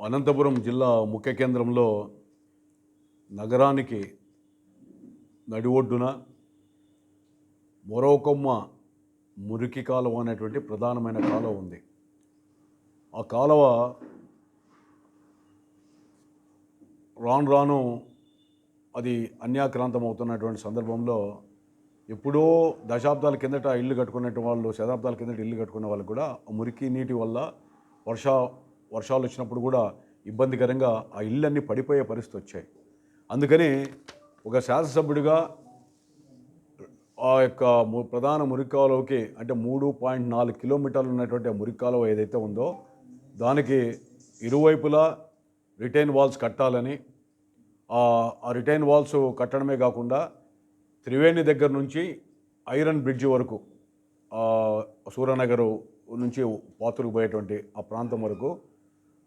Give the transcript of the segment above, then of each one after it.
అనంతపురం జిల్లా ముఖ్య కేంద్రంలో నగరానికి నడి ఒడ్డున మొరవకొమ్మ మురికి కాలువ అనేటువంటి ప్రధానమైన కాలువ ఉంది. ఆ కాలువ రాను రాను అది అన్యాక్రాంతం అవుతున్నటువంటి సందర్భంలో ఎప్పుడో దశాబ్దాల కిందట ఇల్లు కట్టుకున్నట్టు వాళ్ళు శతాబ్దాల కిందట ఇల్లు కట్టుకున్న వాళ్ళు కూడా ఆ మురికి నీటి వల్ల వర్ష వర్షాలు వచ్చినప్పుడు కూడా ఇబ్బందికరంగా ఆ ఇళ్ళన్నీ పడిపోయే పరిస్థితి వచ్చాయి. అందుకని ఒక శాసనసభ్యుడిగా ఆ యొక్క ప్రధాన మురికాలువకి అంటే మూడు పాయింట్ నాలుగు కిలోమీటర్లు ఉన్నటువంటి ఆ మురికాలువ ఏదైతే ఉందో దానికి ఇరువైపులా రిటైన్ వాల్స్ కట్టాలని ఆ రిటైన్ వాల్స్ కట్టడమే కాకుండా త్రివేణి దగ్గర నుంచి ఐరన్ బ్రిడ్జ్ వరకు ఆ, సూర్యనగర్ నుంచి పాత్రకు పోయేటువంటి ఆ ప్రాంతం వరకు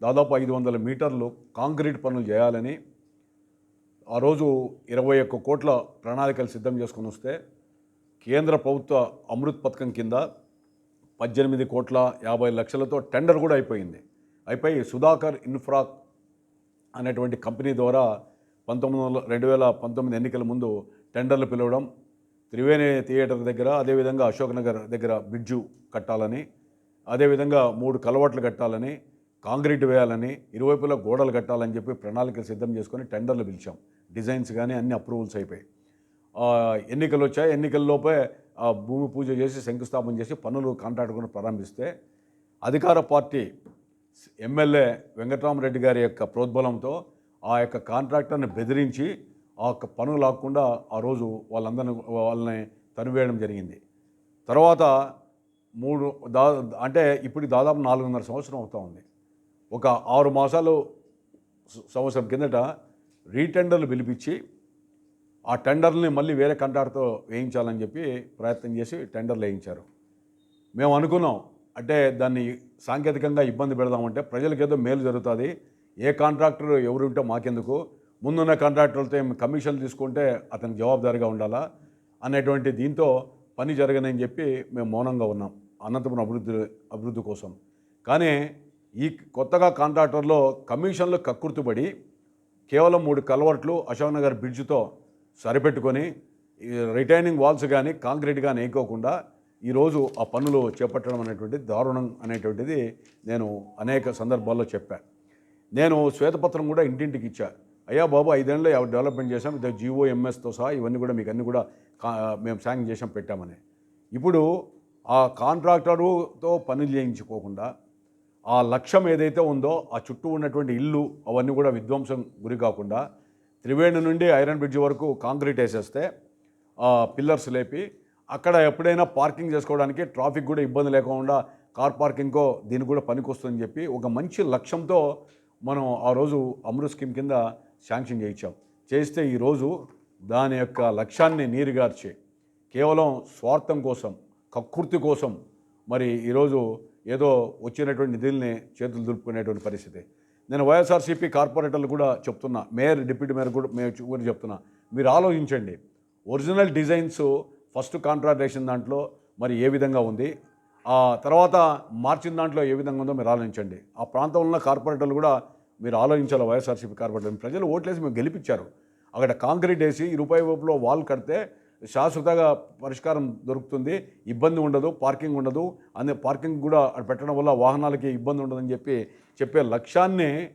దాదాపు ఐదు వందల మీటర్లు కాంక్రీట్ పనులు చేయాలని ఆ రోజు ఇరవై ఒక్క కోట్ల ప్రణాళికలు సిద్ధం చేసుకుని వస్తే కేంద్ర ప్రభుత్వ అమృత్ పథకం కింద పద్దెనిమిది కోట్ల యాభై లక్షలతో టెండర్ కూడా అయిపోయింది. అయిపోయి సుధాకర్ ఇన్ఫ్రా అనేటువంటి కంపెనీ ద్వారా పంతొమ్మిది వందల రెండు వేల పంతొమ్మిది ఎన్నికల ముందు టెండర్లు పిలవడం త్రివేణి థియేటర్ దగ్గర అదేవిధంగా అశోక్ నగర్ దగ్గర బ్రిడ్జు కట్టాలని అదేవిధంగా మూడు కలవాట్లు కట్టాలని కాంక్రీట్ వేయాలని ఇరువైపులా గోడలు కట్టాలని చెప్పి ప్రణాళికలు సిద్ధం చేసుకొని టెండర్లు పిలిచాం. డిజైన్స్ కానీ అన్ని అప్రూవల్స్ అయిపోయాయి. ఎన్నికలు వచ్చాయి. ఎన్నికల్లోపే ఆ భూమి పూజ చేసి శంకుస్థాపన చేసి పనులు కాంట్రాక్ట్ కూడా ప్రారంభిస్తే అధికార పార్టీ ఎమ్మెల్యే వెంకటరామరెడ్డి గారి యొక్క ప్రోద్బలంతో ఆ యొక్క కాంట్రాక్టర్ని బెదిరించి ఆ యొక్క పనులు లాక్కుండా ఆ రోజు వాళ్ళందరిని వాళ్ళని తనివేయడం జరిగింది. తర్వాత మూడు దా అంటే ఇప్పుడు దాదాపు నాలుగున్నర సంవత్సరం అవుతూ ఉంది. ఒక ఆరు మాసాలు సంవత్సరం కిందట రీటెండర్లు పిలిపించి ఆ టెండర్ని మళ్ళీ వేరే కంట్రాక్టర్తో వేయించాలని చెప్పి ప్రయత్నం చేసి టెండర్లు వేయించారు. మేము అనుకున్నాం అంటే దాన్ని సాంకేతికంగా ఇబ్బంది పెడదామంటే ప్రజలకు ఏదో మేలు జరుగుతుంది ఏ కాంట్రాక్టర్ ఎవరు ఉంటే మాకెందుకు ముందున్న కాంట్రాక్టర్లతో ఏమి కమిషన్లు తీసుకుంటే అతనికి జవాబుదారిగా ఉండాలా అనేటువంటి దీంతో పని జరగనని చెప్పి మేము మౌనంగా ఉన్నాం అనంతపురం అభివృద్ధి అభివృద్ధి కోసం. కానీ ఈ కొత్తగా కాంట్రాక్టర్లో కమిషన్లు కక్కుర్తుపడి కేవలం మూడు కలవర్ట్లు అశోక్ నగర్ బ్రిడ్జ్తో సరిపెట్టుకొని రిటైనింగ్ వాల్స్ కానీ కాంక్రీట్ కానీ వేయకోకుండా ఈరోజు ఆ పనులు చేపట్టడం అనేటువంటిది దారుణం అనేటువంటిది నేను అనేక సందర్భాల్లో చెప్పాను నేను శ్వేతపత్రం కూడా ఇంటింటికి ఇచ్చా. అయ్యా బాబు ఐదేళ్ళు డెవలప్మెంట్ చేశాం ఇది జిఓ ఎంఎస్తో సహా ఇవన్నీ కూడా మీకు అన్నీ కూడా కా- మేము శాంక్షన్ చేసాం పెట్టామని. ఇప్పుడు ఆ కాంట్రాక్టరుతో పనులు చేయించుకోకుండా ఆ లక్ష్యం ఏదైతే ఉందో ఆ చుట్టూ ఉన్నటువంటి ఇల్లు అవన్నీ కూడా విధ్వంసం గురి కాకుండా త్రివేణి నుండి ఐరన్ బ్రిడ్జ్ వరకు కాంక్రీట్ వేసేస్తే పిల్లర్స్ లేపి అక్కడ ఎప్పుడైనా పార్కింగ్ చేసుకోవడానికి ట్రాఫిక్ కూడా ఇబ్బంది లేకుండా కార్ పార్కింగ్కో దీనికి కూడా పనికొస్తుందని చెప్పి ఒక మంచి లక్ష్యంతో మనం ఆ రోజు అమృత్ స్కీమ్ కింద శాంక్షన్ చేయించాం. చేస్తే ఈరోజు దాని యొక్క లక్ష్యాన్ని నీరుగార్చి. కేవలం స్వార్థం కోసం కక్కుర్తి కోసం మరి ఈరోజు ఏదో వచ్చినటువంటి నిధుల్ని చేతులు దులుపుకునేటువంటి పరిస్థితి. నేను వైఎస్ఆర్సీపీ కార్పొరేటర్లు కూడా చెప్తున్నా మేయర్ డిప్యూటీ మేయర్ కూడా మేము కూడా చెప్తున్నా మీరు ఆలోచించండి. ఒరిజినల్ డిజైన్స్ ఫస్ట్ కాంట్రాక్టేషన్ దాంట్లో మరి ఏ విధంగా ఉంది? ఆ తర్వాత మార్చిన దాంట్లో ఏ విధంగా ఉందో మీరు ఆలోచించండి. ఆ ప్రాంతంలో ఉన్న కార్పొరేటర్లు కూడా మీరు ఆలోచించాలి వైఎస్ఆర్సీపీ కార్పొరేటర్ ప్రజలు ఓట్లేసి మేము గెలిపించారు. అక్కడ కాంక్రీట్ వేసి ఈ రూపాయి వైపులో వాల్ కడితే శాశ్వతగా పరిష్కారం దొరుకుతుంది. ఇబ్బంది ఉండదు పార్కింగ్ ఉండదు. అనే పార్కింగ్ కూడా పెట్టడం వల్ల వాహనాలకి ఇబ్బంది ఉండదని చెప్పి చెప్పే లక్ష్యాన్ని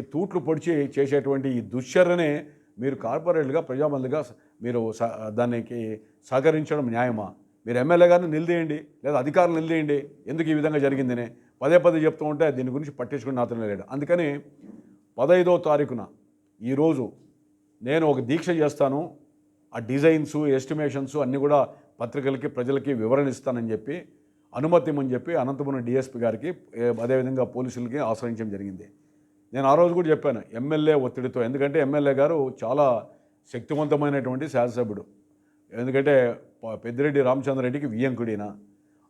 తూట్లు పొడిచి చేసేటువంటి ఈ దుశ్చర్యనే మీరు కార్పొరేట్లుగా ప్రజాబంధుగా మీరు స- దానికి సహకరించడం న్యాయమా? మీరు ఎమ్మెల్యే గారిని నిలదీయండి లేదా అధికారులు నిలదీయండి. ఎందుకు ఈ విధంగా జరిగిందని? పదే పదే చెప్తూ ఉంటే దీని గురించి పట్టించుకుని అతను లేడు. అందుకని పదహైదో తారీఖున ఈరోజు నేను ఒక దీక్ష చేస్తాను. ఆ డిజైన్స్ ఎస్టిమేషన్స్ అన్నీ కూడా పత్రికలకి ప్రజలకి వివరణ ఇస్తానని చెప్పి అనుమతిమని చెప్పి అనంతపురం డిఎస్పీ గారికి అదేవిధంగా పోలీసులకి ఆశ్రయించడం జరిగింది. నేను ఆ రోజు కూడా చెప్పాను ఎమ్మెల్యే ఒత్తిడితో ఎందుకంటే ఎమ్మెల్యే గారు చాలా శక్తివంతమైనటువంటి శాసనసభ్యుడు. ఎందుకంటే ప- పెద్దిరెడ్డి రామచంద్రరెడ్డికి వియ్యంకుడిన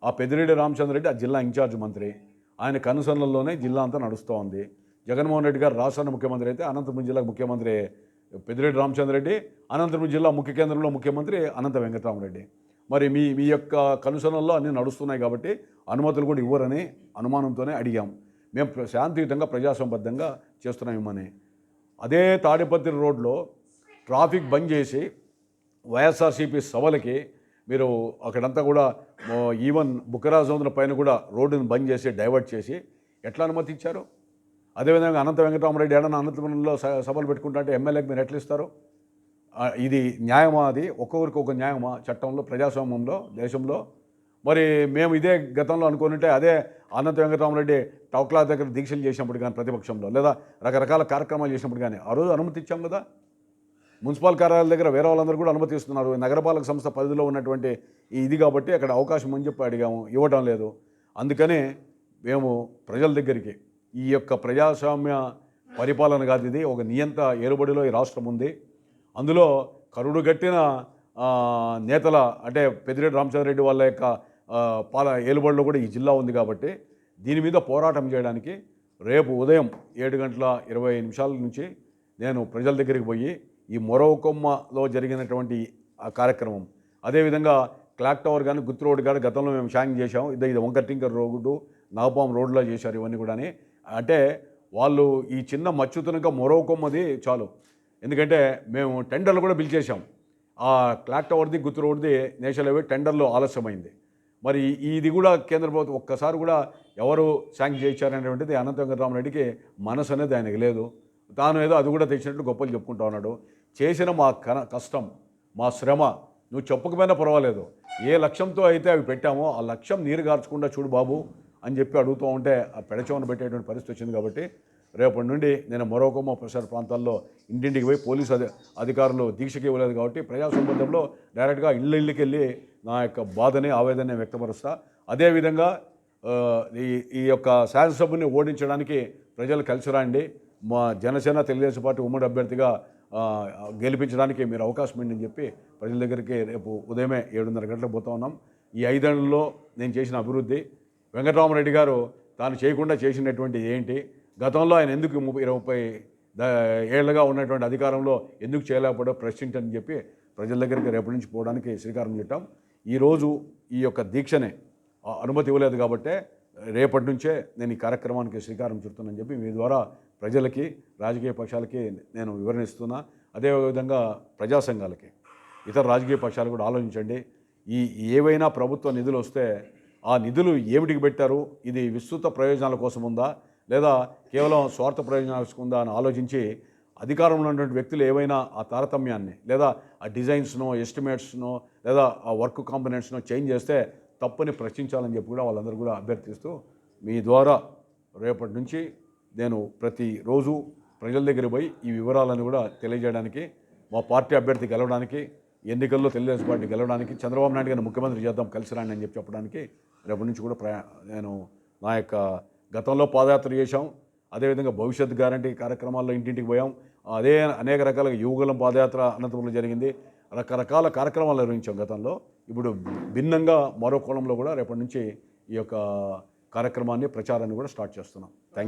ఆ పెద్దిరెడ్డి రామచంద్రరెడ్డి ఆ జిల్లా ఇన్ఛార్జ్ మంత్రి. ఆయన కనుసన్నల్లోనే జిల్లా అంతా నడుస్తూ ఉంది జగన్మోహన్ రెడ్డి గారు రాష్ట్రానికి ముఖ్యమంత్రి అయితే అనంతపురం జిల్లాకు ముఖ్యమంత్రి పెద్దిరెడ్డి రామచంద్రరెడ్డి అనంతపురం జిల్లా ముఖ్య కేంద్రంలో ముఖ్యమంత్రి అనంత వెంకటరామరెడ్డి. మరి మీ మీ యొక్క కనుసరణలో అన్నీ నడుస్తున్నాయి కాబట్టి అనుమతులు కూడా ఇవ్వరని అనుమానంతోనే అడిగాం. మేము ప్ర- శాంతియుతంగా ప్రజాసంబద్ధంగా చేస్తున్నామని అదే తాడిపత్రి రోడ్లో ట్రాఫిక్ బంద్ చేసి వైఎస్ఆర్సీపీ సభలకి మీరు అక్కడంతా కూడా ఈవెన్ బుక్కరాజోంద్ర పైన కూడా రోడ్డును బంద్ చేసి డైవర్ట్ చేసి ఎట్లా అనుమతి ఇచ్చారు అదేవిధంగా అనంత వెంకటరామరెడ్డి ఏడన్నా అనంతపురంలో స- సభలు పెట్టుకుంటా అంటే ఎమ్మెల్యేకి మీరు ఎట్లా ఇస్తారు ఇది న్యాయమా అది? ఒక్కొక్కరికి ఒక న్యాయమా? చట్టంలో ప్రజాస్వామ్యంలో దేశంలో? మరి మేము ఇదే గతంలో అనుకుంటే అదే అనంత వెంకటరామరెడ్డి టౌక్లా దగ్గర దీక్షలు చేసినప్పుడు కానీ ప్రతిపక్షంలో లేదా రకరకాల కార్యక్రమాలు చేసినప్పుడు కానీ ఆ రోజు అనుమతి ఇచ్చాం కదా? మున్సిపల్ కార్యాలయాల దగ్గర వేరే వాళ్ళందరూ కూడా అనుమతి ఇస్తున్నారు. నగరపాలక సంస్థ పరిధిలో ఉన్నటువంటి ఈ ఇది కాబట్టి అక్కడ అవకాశం అని చెప్పి అడిగాము. ఇవ్వడం లేదు. అందుకనే మేము ప్రజల దగ్గరికి ఈ యొక్క ప్రజాస్వామ్య పరిపాలన కాదు ఇది ఒక నియంత ఏలుబడిలో ఈ రాష్ట్రం ఉంది. అందులో కరుడు గట్టిన నేతల అంటే పెద్దిరెడ్డి రామచంద్రరెడ్డి వాళ్ళ యొక్క పాల ఏలుబడిలో కూడా ఈ జిల్లా ఉంది కాబట్టి దీని మీద పోరాటం చేయడానికి రేపు ఉదయం ఏడు గంటల ఇరవై నిమిషాల నుంచి నేను ప్రజల దగ్గరికి పోయి ఈ మొరవకొమ్మలో జరిగినటువంటి ఆ కార్యక్రమం. అదేవిధంగా క్లాక్ టవర్ కానీ గుర్తు రోడ్ కానీ గతంలో మేము షాంగ్ చేశాం. ఇది ఇది వంకర్ టింకర్ రోడ్డు నాగపాం రోడ్లో చేశారు ఇవన్నీ కూడా అంటే వాళ్ళు ఈ చిన్న మచ్చుతునక మొరవకొమ్మది చాలు. ఎందుకంటే మేము టెండర్లు కూడా పిలిచేశాం ఆ క్లాక్ టవర్ది గుత్తు రోడ్ది నేషనల్ హైవే టెండర్లో ఆలస్యమైంది. మరి ఇది కూడా కేంద్ర ప్రభుత్వం ఒక్కసారి కూడా ఎవరు శాంక్షన్ చేయించారనేటువంటిది అనంత వెంకటరామరెడ్డికి మనసు అనేది ఆయనకి లేదు. తాను ఏదో అది కూడా తెచ్చినట్లు గొప్పలు చెప్పుకుంటా ఉన్నాడు. చేసిన మా కన కష్టం మా శ్రమ నువ్వు చెప్పకపోయినా పర్వాలేదు. ఏ లక్ష్యంతో అయితే అవి పెట్టామో ఆ లక్ష్యం నీరు గార్చకుండా చూడు బాబు అని చెప్పి అడుగుతూ ఉంటే ఆ పెడచవన పెట్టేటువంటి పరిస్థితి వచ్చింది కాబట్టి రేపటి నుండి నేను మరొకమ్మ ప్రసార ప్రాంతాల్లో ఇంటింటికి పోయి పోలీసు అధి అధికారులు దీక్షకి ఇవ్వలేదు కాబట్టి ప్రజా సంబంధంలో డైరెక్ట్గా ఇళ్ళ ఇళ్ళకి వెళ్ళి నా యొక్క బాధని ఆవేదన వ్యక్తపరుస్తా. అదేవిధంగా ఈ ఈ యొక్క శాసనసభని ఓడించడానికి ప్రజలు కలిసి రండి. మా జనసేన తెలుగుదేశం పార్టీ ఉమ్మడి అభ్యర్థిగా గెలిపించడానికి మీరు అవకాశం ఇవ్వండి చెప్పి ప్రజల దగ్గరికి రేపు ఉదయమే ఏడున్నర గంటలకు పోతా ఉన్నాం. ఈ ఐదేళ్ళలో నేను చేసిన అభివృద్ధి వెంకటరామరెడ్డి గారు తాను చేయకుండా చేసినటువంటి ఏంటి? గతంలో ఆయన ఎందుకు ముప్పై ఇరవై ముప్పై ఏళ్ళగా ఉన్నటువంటి అధికారంలో ఎందుకు చేయలేకపోవడం ప్రశ్నించని చెప్పి ప్రజల దగ్గరికి రేపటి నుంచి పోవడానికి శ్రీకారం చుట్టాం. ఈరోజు ఈ యొక్క దీక్షనే అనుమతి ఇవ్వలేదు కాబట్టే రేపటి నుంచే నేను ఈ కార్యక్రమానికి శ్రీకారం చుడుతున్నానని చెప్పి మీ ద్వారా ప్రజలకి రాజకీయ పక్షాలకి నేను వివరణిస్తున్నా. అదేవిధంగా ప్రజా సంఘాలకి ఇతర రాజకీయ పక్షాలు కూడా ఆలోచించండి. ఈ ఏవైనా ప్రభుత్వ నిధులు వస్తే ఆ నిధులు ఏమిటికి పెట్టారు? ఇది విస్తృత ప్రయోజనాల కోసం ఉందా? లేదా కేవలం స్వార్థ ప్రయోజనాల కోసం ఉందా అని ఆలోచించి అధికారంలో ఉన్నటువంటి వ్యక్తులు ఏవైనా ఆ తారతమ్యాన్ని లేదా ఆ డిజైన్స్నో ఎస్టిమేట్స్నో లేదా ఆ వర్క్ కాంపనెంట్స్నో చేంజ్ చేస్తే తప్పని ప్రశ్నించాలని చెప్పి కూడా వాళ్ళందరూ కూడా అభ్యర్థిస్తూ మీ ద్వారా రేపటి నుంచి నేను ప్రతిరోజు ప్రజల దగ్గర పోయి ఈ వివరాలను కూడా తెలియజేయడానికి మా పార్టీ అభ్యర్థి గెలవడానికి ఎన్నికల్లో తెలుగుదేశం పార్టీ గెలవడానికి చంద్రబాబు నాయుడు గారిని ముఖ్యమంత్రి చేద్దాం కలిసి రాండి అని చెప్పి చెప్పడానికి రేపటి నుంచి కూడా ప్రయా నేను నా యొక్క గతంలో పాదయాత్ర చేశాం. అదేవిధంగా భవిష్యత్ గ్యారంటీ కార్యక్రమాల్లో ఇంటింటికి పోయాం. అదే అనేక రకాల యువగలం పాదయాత్ర అనంతపురంలో జరిగింది. రకరకాల కార్యక్రమాలు నిర్వహించాం గతంలో. ఇప్పుడు భిన్నంగా మరో కోణంలో కూడా రేపటి నుంచి ఈ యొక్క కార్యక్రమాన్ని ప్రచారాన్ని కూడా స్టార్ట్ చేస్తున్నాం. Thank you